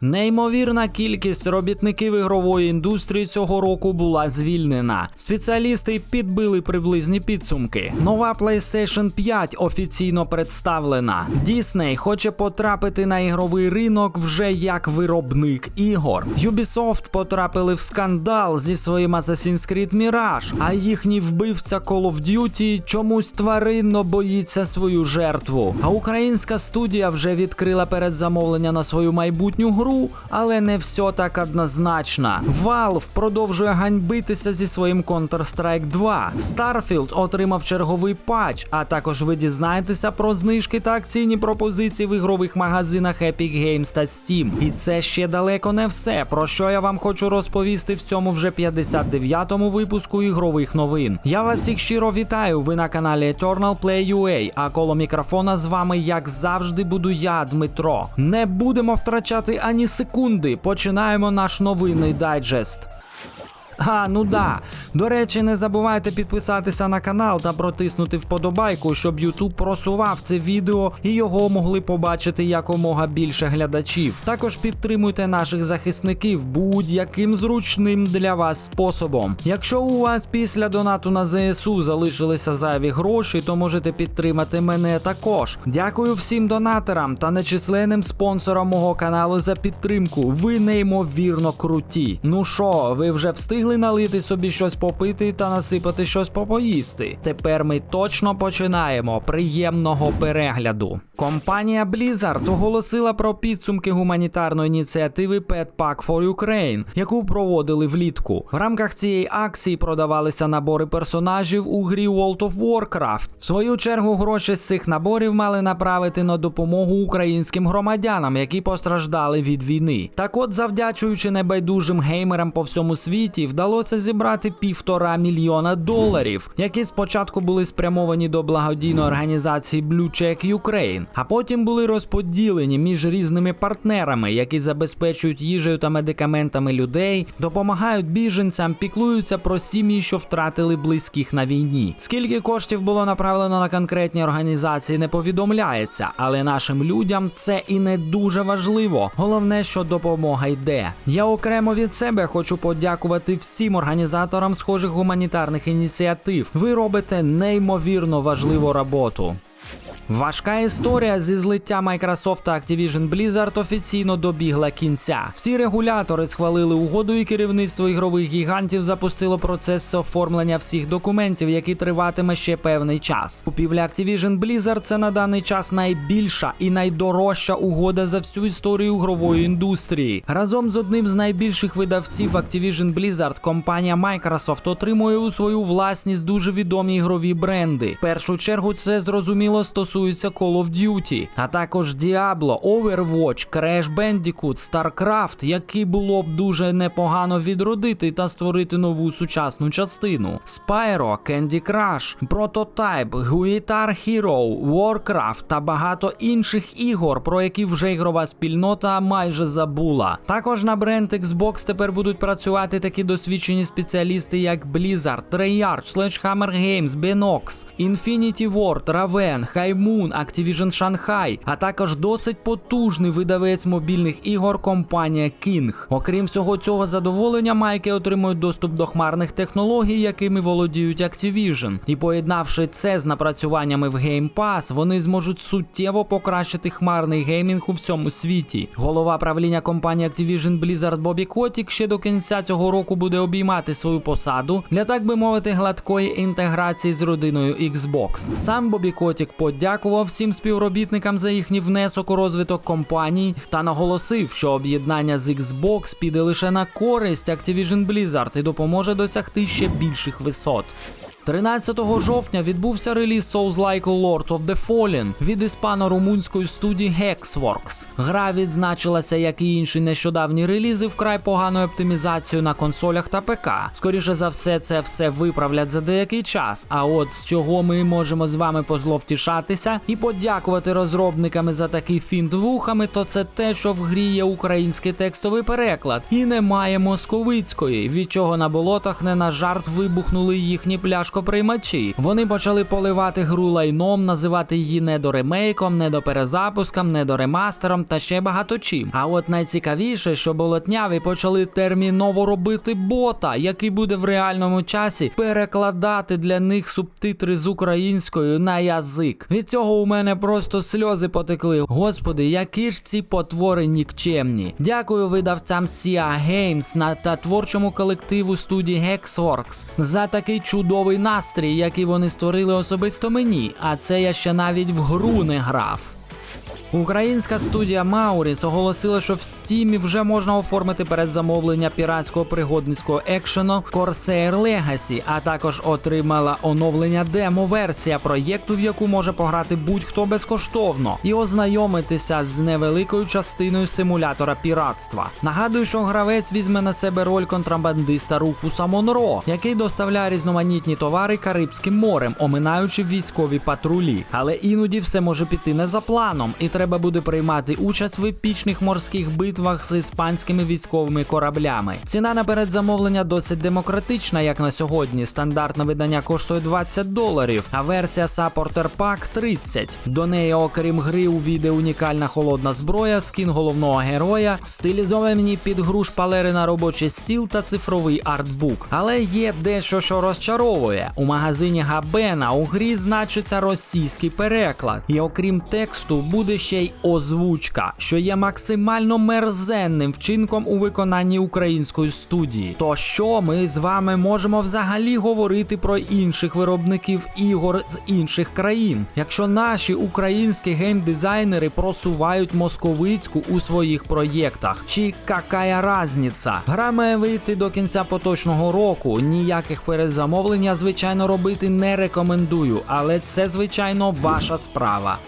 Неймовірна кількість робітників ігрової індустрії цього року була звільнена. Спеціалісти підбили приблизні підсумки. Нова PlayStation 5 офіційно представлена. Disney хоче потрапити на ігровий ринок вже як виробник ігор. Ubisoft потрапили в скандал зі своїм Assassin's Creed Mirage, а їхній вбивця Call of Duty чомусь тваринно боїться свою жертву. А українська студія вже відкрила передзамовлення на свою майбутню гру гру, але не все так однозначно. Valve продовжує ганьбитися зі своїм Counter-Strike 2. Starfield отримав черговий патч, а також ви дізнаєтеся про знижки та акційні пропозиції в ігрових магазинах Epic Games та Steam. І це ще далеко не все, про що я вам хочу розповісти в цьому вже 59-му випуску ігрових новин. Я вас всіх щиро вітаю. Ви на каналі Eternal Play UA, а коло мікрофона з вами, як завжди, буду я, Дмитро. Не будемо втрачати ані ані секунди починаємо наш новинний дайджест. А, ну да. До речі, не забувайте підписатися на канал та протиснути вподобайку, щоб YouTube просував це відео і його могли побачити якомога більше глядачів. Також підтримуйте наших захисників будь-яким зручним для вас способом. Якщо у вас після донату на ЗСУ залишилися зайві гроші, то можете підтримати мене також. Дякую всім донаторам та нечисленним спонсорам мого каналу за підтримку. Ви неймовірно круті. Ну що, ви вже встигли? Встигли налити собі щось попити та насипати щось попоїсти. Тепер ми точно починаємо приємного перегляду. Компанія Blizzard оголосила про підсумки гуманітарної ініціативи Pet Pack for Ukraine, яку проводили влітку. В рамках цієї акції продавалися набори персонажів у грі World of Warcraft. В свою чергу гроші з цих наборів мали направити на допомогу українським громадянам, які постраждали від війни. Так от, завдячуючи небайдужим геймерам по всьому світі, вдалося зібрати півтора мільйона доларів, які спочатку були спрямовані до благодійної організації Blue Check Ukraine, а потім були розподілені між різними партнерами, які забезпечують їжею та медикаментами людей, допомагають біженцям, піклуються про сім'ї, що втратили близьких на війні. Скільки коштів було направлено на конкретні організації, не повідомляється, але нашим людям це і не дуже важливо. Головне, що допомога йде. Я окремо від себе хочу подякувати всім організаторам схожих гуманітарних ініціатив. Ви робите неймовірно важливу роботу. Важка історія зі злиття Microsoft та Activision Blizzard офіційно добігла кінця. Всі регулятори схвалили угоду, і керівництво ігрових гігантів запустило процес оформлення всіх документів, який триватиме ще певний час. Купівля Activision Blizzard – це на даний час найбільша і найдорожча угода за всю історію ігрової індустрії. Разом з одним з найбільших видавців Activision Blizzard компанія Microsoft отримує у свою власність дуже відомі ігрові бренди. В першу чергу це зрозуміло стосується стосується Call of Duty, а також Diablo, Overwatch, Crash Bandicoot, StarCraft, який було б дуже непогано відродити та створити нову сучасну частину. Spyro, Candy Crush, Prototype, Guitar Hero, Warcraft та багато інших ігор, про які вже ігрова спільнота майже забула. Також на бренд Xbox тепер будуть працювати такі досвідчені спеціалісти, як Blizzard, Treyarch, Sledgehammer Games, Benox, Infinity Ward, Raven, High Moon, Activision Shanghai, а також досить потужний видавець мобільних ігор компанія King. Окрім всього цього задоволення, майки отримують доступ до хмарних технологій, якими володіють Activision. І поєднавши це з напрацюваннями в Game Pass, вони зможуть суттєво покращити хмарний геймінг у всьому світі. Голова правління компанії Activision Blizzard Бобі Котік ще до кінця цього року буде обіймати свою посаду для так би мовити гладкої інтеграції з родиною Xbox. Сам Бобі Котік подякував подякував всім співробітникам за їхній внесок у розвиток компаній та наголосив, що об'єднання з Xbox піде лише на користь Activision Blizzard і допоможе досягти ще більших висот. 13 жовтня відбувся реліз Souls-like Lord of the Fallen від іспано-румунської студії Hexworks. Гра відзначилася, як і інші нещодавні релізи, вкрай поганою оптимізацією на консолях та ПК. Скоріше за все, це все виправлять за деякий час. А от з чого ми можемо з вами позловтішатися і подякувати розробниками за такий фінт вухами, то це те, що в грі є український текстовий переклад, і немає московицької, від чого на болотах не на жарт вибухнули їхні пляшки дископриймачі. Вони почали поливати гру лайном, називати її недоремейком, недоперезапуском, недоремастером та ще багато чим. А от найцікавіше, що болотняві почали терміново робити бота, який буде в реальному часі перекладати для них субтитри з українською на язик. Від цього у мене просто сльози потекли. Господи, які ж ці потвори нікчемні. Дякую видавцям Sia Games на та творчому колективу студії Hexworks за такий чудовий настрій, який вони створили особисто мені. А це я ще навіть в гру не грав. Українська студія Мауріс оголосила, що в стімі вже можна оформити передзамовлення піратського пригодницького екшену Corsair Legacy, а також отримала оновлення демо-версія проєкту, в яку може пограти будь-хто безкоштовно, і ознайомитися з невеликою частиною симулятора піратства. Нагадую, що гравець візьме на себе роль контрабандиста Руфуса Монро, який доставляє різноманітні товари Карибським морем, оминаючи військові патрулі. Але іноді все може піти не за планом, і треба буде приймати участь в епічних морських битвах з іспанськими військовими кораблями. Ціна на передзамовлення досить демократична, як на сьогодні. Стандартне видання коштує 20 доларів, а версія Supporter Pack 30. До неї, окрім гри, увійде унікальна холодна зброя, скін головного героя, стилізовані під гру шпалери на робочий стіл та цифровий артбук. Але є дещо, що розчаровує. У магазині Габена у грі значиться російський переклад, і окрім тексту, буде ще й озвучка, що є максимально мерзенним вчинком у виконанні української студії. То що ми з вами можемо взагалі говорити про інших виробників ігор з інших країн, якщо наші українські геймдизайнери просувають московицьку у своїх проєктах? Чи какая разниця? Гра має вийти до кінця поточного року. Ніяких перезамовлень я, звичайно, робити не рекомендую, але це звичайно ваша справа.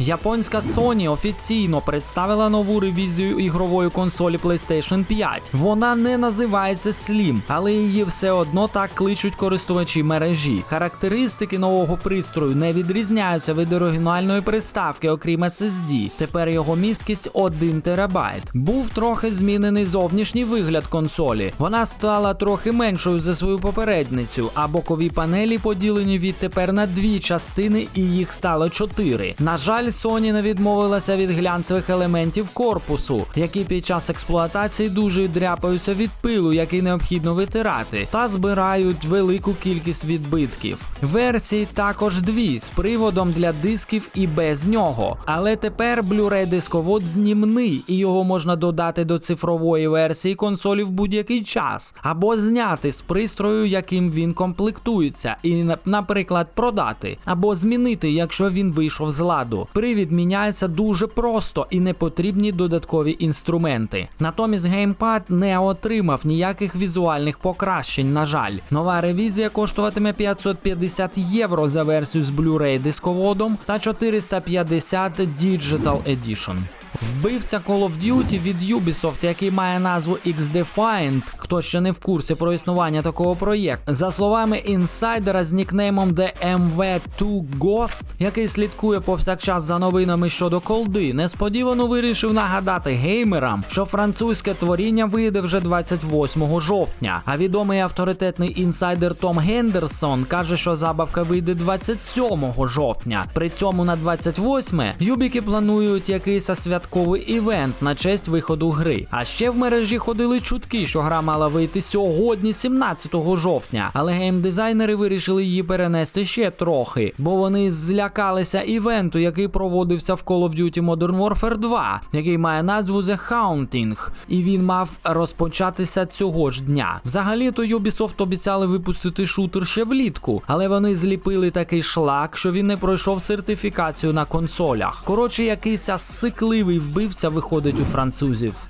Японська Sony офіційно представила нову ревізію ігрової консолі PlayStation 5. Вона не називається Slim, але її все одно так кличуть користувачі мережі. Характеристики нового пристрою не відрізняються від оригінальної приставки, окрім SSD. Тепер його місткість 1 терабайт. Був трохи змінений зовнішній вигляд консолі. Вона стала трохи меншою за свою попередницю, а бокові панелі поділені відтепер на дві частини, і їх стало чотири. На жаль, Sony не відмовилася від глянцевих елементів корпусу, які під час експлуатації дуже дряпаються від пилу, який необхідно витирати, та збирають велику кількість відбитків. Версії також дві з приводом для дисків і без нього. Але тепер Blu-ray дисковод знімний, і його можна додати до цифрової версії консолі в будь-який час, або зняти з пристрою, яким він комплектується, і, наприклад, продати, або змінити, якщо він вийшов з ладу. Привід міняється дуже просто і не потрібні додаткові інструменти. Натомість геймпад не отримав ніяких візуальних покращень. На жаль, нова ревізія коштуватиме 550 євро за версію з Blu-ray дисководом та 450 Digital Edition. Вбивця Call of Duty від Ubisoft, який має назву X-Defiant, хто ще не в курсі про існування такого проєкту, за словами інсайдера з нікнеймом The MV2 Ghost, який слідкує повсякчас за новинами щодо колди, несподівано вирішив нагадати геймерам, що французьке творіння вийде вже 28 жовтня. А відомий авторитетний інсайдер Том Гендерсон каже, що забавка вийде 27 жовтня. При цьому на 28 юбіки планують якийсь святковий івент на честь виходу гри. А ще в мережі ходили чутки, що гра мала вийти сьогодні, 17 жовтня. Але геймдизайнери вирішили її перенести ще трохи, бо вони злякалися івенту, який проводився в Call of Duty Modern Warfare 2, який має назву The Haunting, і він мав розпочатися цього ж дня. Взагалі-то Ubisoft обіцяли випустити шутер ще влітку, але вони зліпили такий шлак, що він не пройшов сертифікацію на консолях. Коротше, якийсь сикливий вбивця виходить у французів.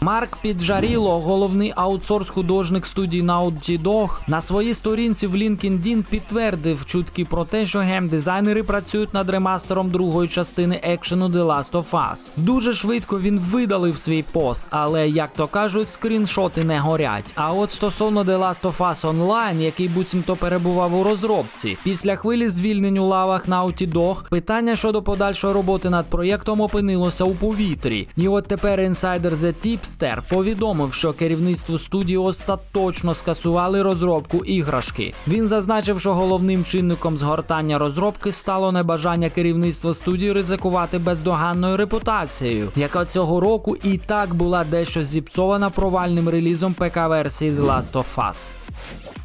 Марк Піджаріло, головний аутсорс-художник студії Naughty Dog, на своїй сторінці в LinkedIn підтвердив чутки про те, що геймдизайнери працюють над ремастером другої частини екшену The Last of Us. Дуже швидко він видалив свій пост, але як то кажуть, скріншоти не горять. А от стосовно The Last of Us Online, який буцімто перебував у розробці, після хвилі звільнень у лавах Naughty Dog, питання щодо подальшої роботи над проєктом опинилося у повітрі. І от тепер інсайдер The Tips Вебстер повідомив, що керівництво студії остаточно скасували розробку іграшки. Він зазначив, що головним чинником згортання розробки стало небажання керівництва студії ризикувати бездоганною репутацією, яка цього року і так була дещо зіпсована провальним релізом ПК-версії The Last of Us.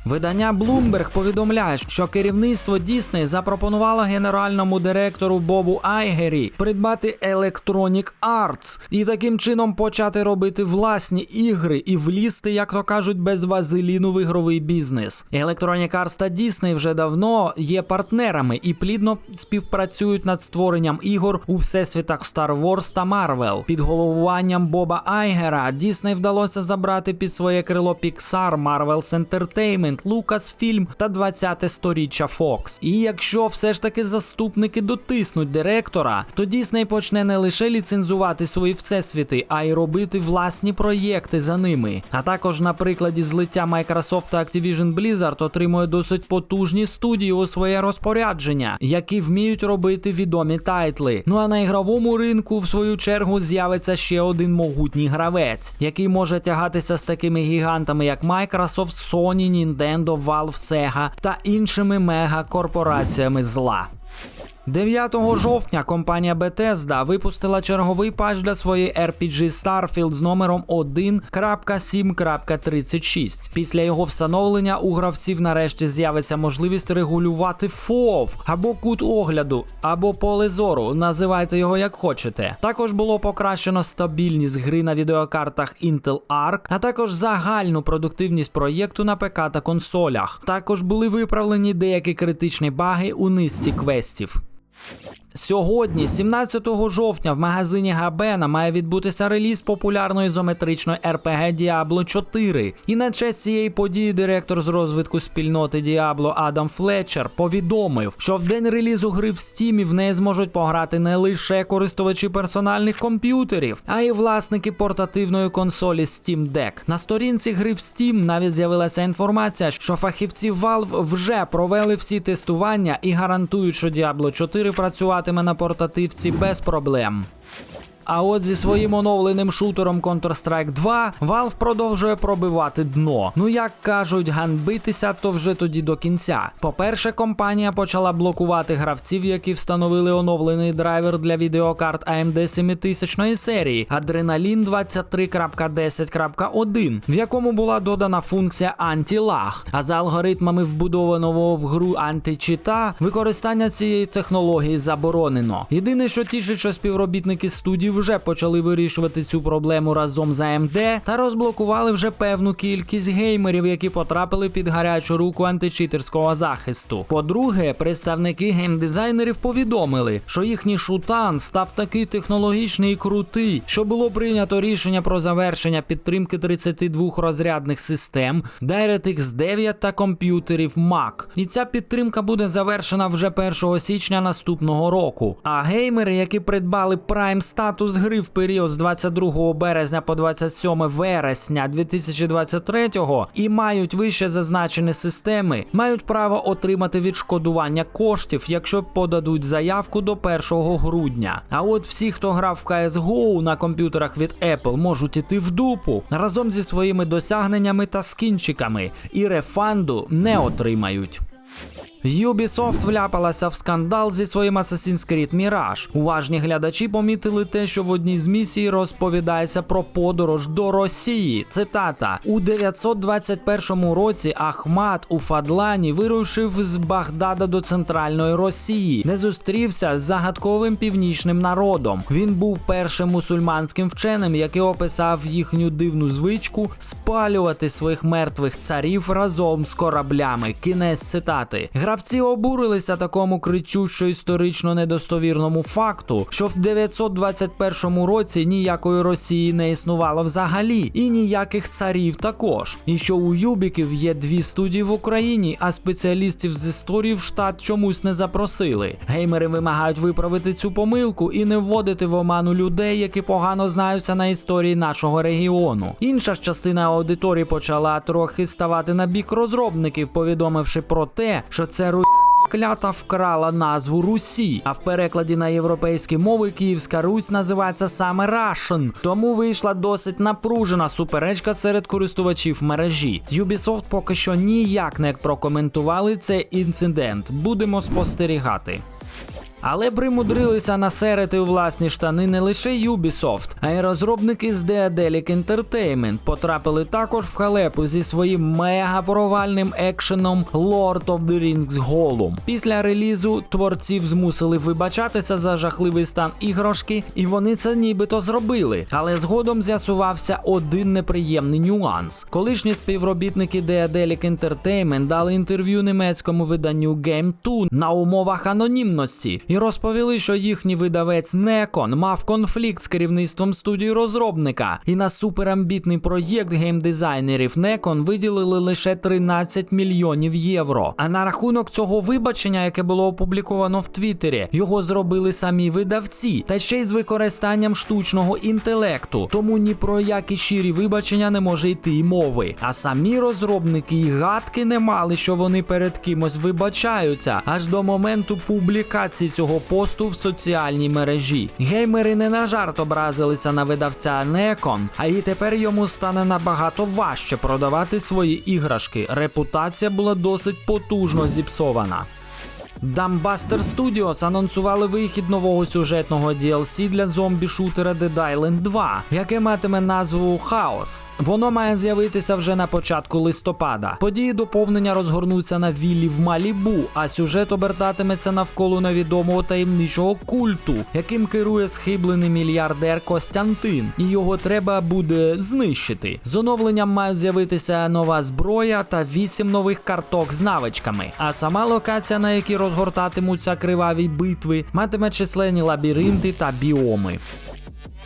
Видання Bloomberg повідомляє, що керівництво Disney запропонувало генеральному директору Бобу Айгері придбати Electronic Arts і таким чином почати робити власні ігри і влізти, як то кажуть, без вазеліну в ігровий бізнес. Electronic Arts та Disney вже давно є партнерами і плідно співпрацюють над створенням ігор у всесвітах Star Wars та Marvel. Під головуванням Боба Айгера Disney вдалося забрати під своє крило Pixar, Marvel's Entertainment, Lucasfilm та 20-те сторіччя Fox. І якщо все ж таки заступники дотиснуть директора, то Disney почне не лише ліцензувати свої всесвіти, а й робити власні проєкти за ними. А також на прикладі злиття Microsoft та Activision Blizzard отримує досить потужні студії у своє розпорядження, які вміють робити відомі тайтли. Ну а на ігровому ринку, в свою чергу, з'явиться ще один могутній гравець, який може тягатися з такими гігантами, як Microsoft, Sony, Nintendo, Valve, Sega та іншими мегакорпораціями зла. 9 жовтня компанія Bethesda випустила черговий патч для своєї RPG Starfield з номером 1.7.36. Після його встановлення у гравців нарешті з'явиться можливість регулювати фов або кут огляду, або поле зору. Називайте його як хочете. Також було покращено стабільність гри на відеокартах Intel Arc, а також загальну продуктивність проєкту на ПК та консолях. Також були виправлені деякі критичні баги у низці квестів. Thank you. Сьогодні, 17 жовтня, в магазині Габена має відбутися реліз популярної ізометричної RPG Diablo 4. І на честь цієї події директор з розвитку спільноти Diablo Адам Флетчер повідомив, що в день релізу гри в Steam в неї зможуть пограти не лише користувачі персональних комп'ютерів, а й власники портативної консолі Steam Deck. На сторінці гри в Steam навіть з'явилася інформація, що фахівці Valve вже провели всі тестування і гарантують, що Diablo 4 працюватиме на портативці без проблем. А от зі своїм оновленим шутером Counter-Strike 2 Valve продовжує пробивати дно. Ну як кажуть, ганбитися то вже тоді до кінця. По-перше, компанія почала блокувати гравців, які встановили оновлений драйвер для відеокарт AMD 7000 серії Adrenalin 23.10.1, в якому була додана функція антилаг. А за алгоритмами вбудованого в гру античита використання цієї технології заборонено. Єдине, що тішить, що співробітники студії вже почали вирішувати цю проблему разом з AMD та розблокували вже певну кількість геймерів, які потрапили під гарячу руку античитерського захисту. По-друге, представники геймдизайнерів повідомили, що їхній шутан став такий технологічний і крутий, що було прийнято рішення про завершення підтримки 32 розрядних систем DirectX 9 та комп'ютерів Mac. І ця підтримка буде завершена вже 1 січня наступного року. А геймери, які придбали Prime статус гри в період з 22 березня по 27 вересня 2023 і мають вище зазначені системи, мають право отримати відшкодування коштів, якщо подадуть заявку до 1 грудня. А от всі, хто грав в CSGO на комп'ютерах від Apple, можуть іти в дупу разом зі своїми досягненнями та скінчиками, і рефанду не отримають. Ubisoft вляпалася в скандал зі своїм Assassin's Creed Mirage. Уважні глядачі помітили те, що в одній з місій розповідається про подорож до Росії. Цитата: у 921 році Ахмат у Фадлані вирушив з Багдада до центральної Росії, де зустрівся з загадковим північним народом. Він був першим мусульманським вченим, який описав їхню дивну звичку спалювати своїх мертвих царів разом з кораблями. Кінець цитати. Гравці обурилися такому кричущо історично недостовірному факту, що в 921 році ніякої Росії не існувало взагалі, і ніяких царів також. І що у Юбіків є дві студії в Україні, а спеціалістів з історії в штат чомусь не запросили. Геймери вимагають виправити цю помилку і не вводити в оману людей, які погано знаються на історії нашого регіону. Інша ж частина аудиторії почала трохи ставати на бік розробників, повідомивши про те, що це ру клята вкрала назву Русі, а в перекладі на європейські мови Київська Русь називається саме Рашен. Тому вийшла досить напружена суперечка серед користувачів мережі. Ubisoft поки що ніяк не прокоментували цей інцидент. Будемо спостерігати. Але примудрилися насерити у власні штани не лише Ubisoft, а й розробники з Daedalic Entertainment потрапили також в халепу зі своїм мега провальним екшеном Lord of the Rings Gollum. Після релізу творців змусили вибачатися за жахливий стан іграшки, і вони це нібито зробили. Але згодом з'ясувався один неприємний нюанс. Колишні співробітники Daedalic Entertainment дали інтерв'ю німецькому виданню Game2 на умовах анонімності і розповіли, що їхній видавець Некон мав конфлікт з керівництвом студії розробника, і на суперамбітний проєкт геймдизайнерів Некон виділили лише 13 мільйонів євро. А на рахунок цього вибачення, яке було опубліковано в Твіттері, його зробили самі видавці, та ще й з використанням штучного інтелекту. Тому ні про які щирі вибачення не може йти й мови. А самі розробники й гадки не мали, що вони перед кимось вибачаються, аж до моменту публікації цього посту в соціальній мережі. Геймери не на жарт образилися на видавця Некон, а і тепер йому стане набагато важче продавати свої іграшки. Репутація була досить потужно зіпсована. Dumbbuster Studios анонсували вихід нового сюжетного DLC для зомбі-шутера Dead Island 2, яке матиме назву Хаос. Воно має з'явитися вже на початку листопада. Події доповнення розгорнуться на віллі в Малібу, а сюжет обертатиметься навколо невідомого таємничого культу, яким керує схиблений мільярдер Костянтин, і його треба буде знищити. З оновленням мають з'явитися нова зброя та вісім нових карток з навичками. А сама локація, на якій розгортатимуться криваві битви, матиме численні лабіринти та біоми.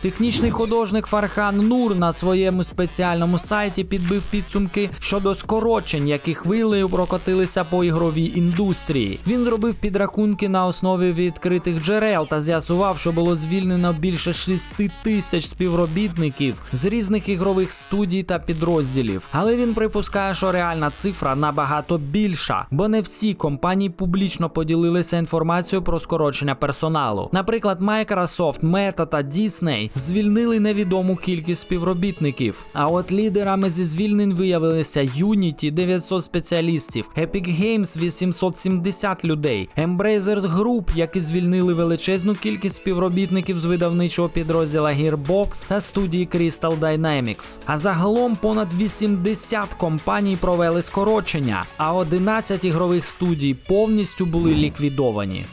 Технічний художник Фархан Нур на своєму спеціальному сайті підбив підсумки щодо скорочень, які хвилею прокотилися по ігровій індустрії. Він зробив підрахунки на основі відкритих джерел та з'ясував, що було звільнено більше 6 тисяч співробітників з різних ігрових студій та підрозділів. Але він припускає, що реальна цифра набагато більша, бо не всі компанії публічно поділилися інформацією про скорочення персоналу. Наприклад, Microsoft, Meta та Disney звільнили невідому кількість співробітників. А от лідерами зі звільнень виявилися Unity 900 спеціалістів, Epic Games 870 людей, Embracer Group, які звільнили величезну кількість співробітників з видавничого підрозділа Gearbox та студії Crystal Dynamics. А загалом понад 80 компаній провели скорочення, а 11 ігрових студій повністю були ліквідовані.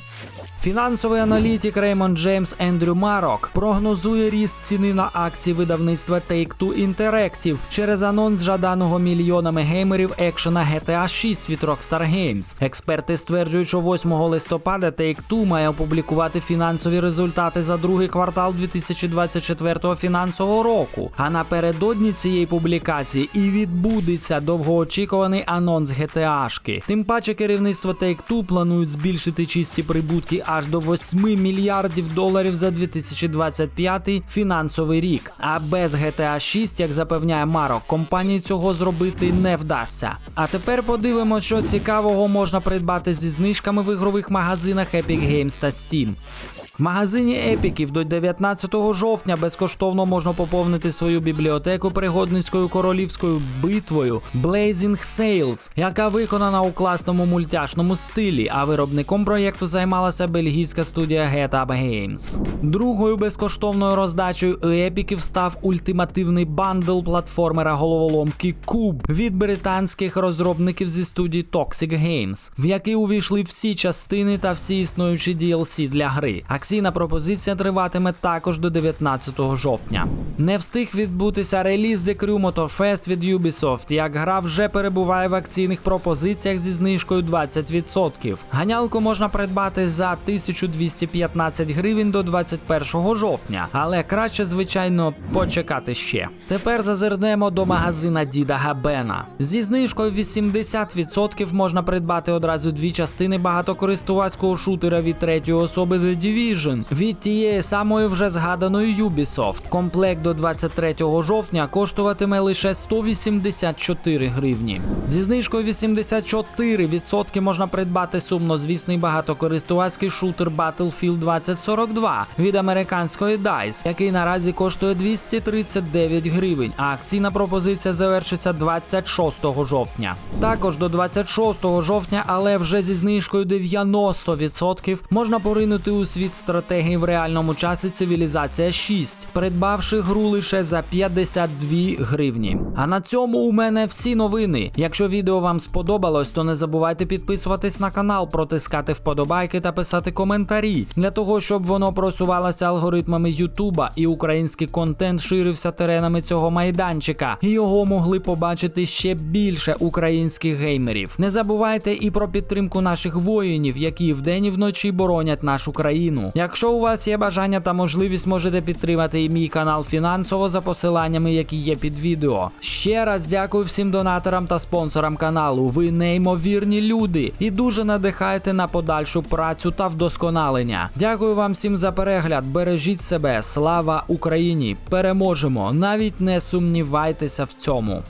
Фінансовий аналітик Реймонд Джеймс Ендрю Марок прогнозує ріст ціни на акції видавництва Take-Two Interactive через анонс жаданого мільйонами геймерів екшена GTA 6 від Rockstar Games. Експерти стверджують, що 8 листопада Take-Two має опублікувати фінансові результати за другий квартал 2024 фінансового року. А напередодні цієї публікації і відбудеться довгоочікуваний анонс GTA-шки. Тим паче керівництво Take-Two планують збільшити чисті прибутки аж до 8 мільярдів доларів за 2025 фінансовий рік. А без GTA 6, як запевняє Марок, компанії цього зробити не вдасться. А тепер подивимося, що цікавого можна придбати зі знижками в ігрових магазинах Epic Games та Steam. В магазині епіків до 19 жовтня безкоштовно можна поповнити свою бібліотеку пригодницькою королівською битвою Blazing Sails, яка виконана у класному мультяшному стилі, а виробником проєкту займалася бельгійська студія Get Up Games. Другою безкоштовною роздачею епіків став ультимативний бандл платформера головоломки Куб від британських розробників зі студії Toxic Games, в який увійшли всі частини та всі існуючі DLC для гри. Акційна пропозиція триватиме також до 19 жовтня. Не встиг відбутися реліз The Crew Motorfest від Ubisoft, як гра вже перебуває в акційних пропозиціях зі знижкою 20%. Ганялку можна придбати за 1215 гривень до 21 жовтня, але краще, звичайно, почекати ще. Тепер зазирнемо до магазина Діда Габена. Зі знижкою 80% можна придбати одразу дві частини багатокористувацького шутера від третьої особи The Division Activision від тієї самої вже згаданої Ubisoft. Комплект до 23 жовтня коштуватиме лише 184 гривні. Зі знижкою 84% можна придбати сумнозвісний багатокористувацький шутер Battlefield 2042 від американської DICE, який наразі коштує 239 гривень. А акційна пропозиція завершиться 26 жовтня. Також до 26 жовтня, але вже зі знижкою 90% можна поринути у світ стратегії в реальному часі Цивілізація 6, придбавши гру лише за 52 гривні. А на цьому у мене всі новини. Якщо відео вам сподобалось, то не забувайте підписуватись на канал, протискати вподобайки та писати коментарі для того, щоб воно просувалося алгоритмами Ютуба і український контент ширився теренами цього майданчика, і його могли побачити ще більше українських геймерів. Не забувайте і про підтримку наших воїнів, які вдень і вночі боронять нашу країну. Якщо у вас є бажання та можливість, можете підтримати і мій канал фінансово за посиланнями, які є під відео. Ще раз дякую всім донаторам та спонсорам каналу. Ви неймовірні люди і дуже надихаєте на подальшу працю та вдосконалення. Дякую вам всім за перегляд. Бережіть себе. Слава Україні! Переможемо! Навіть не сумнівайтеся в цьому.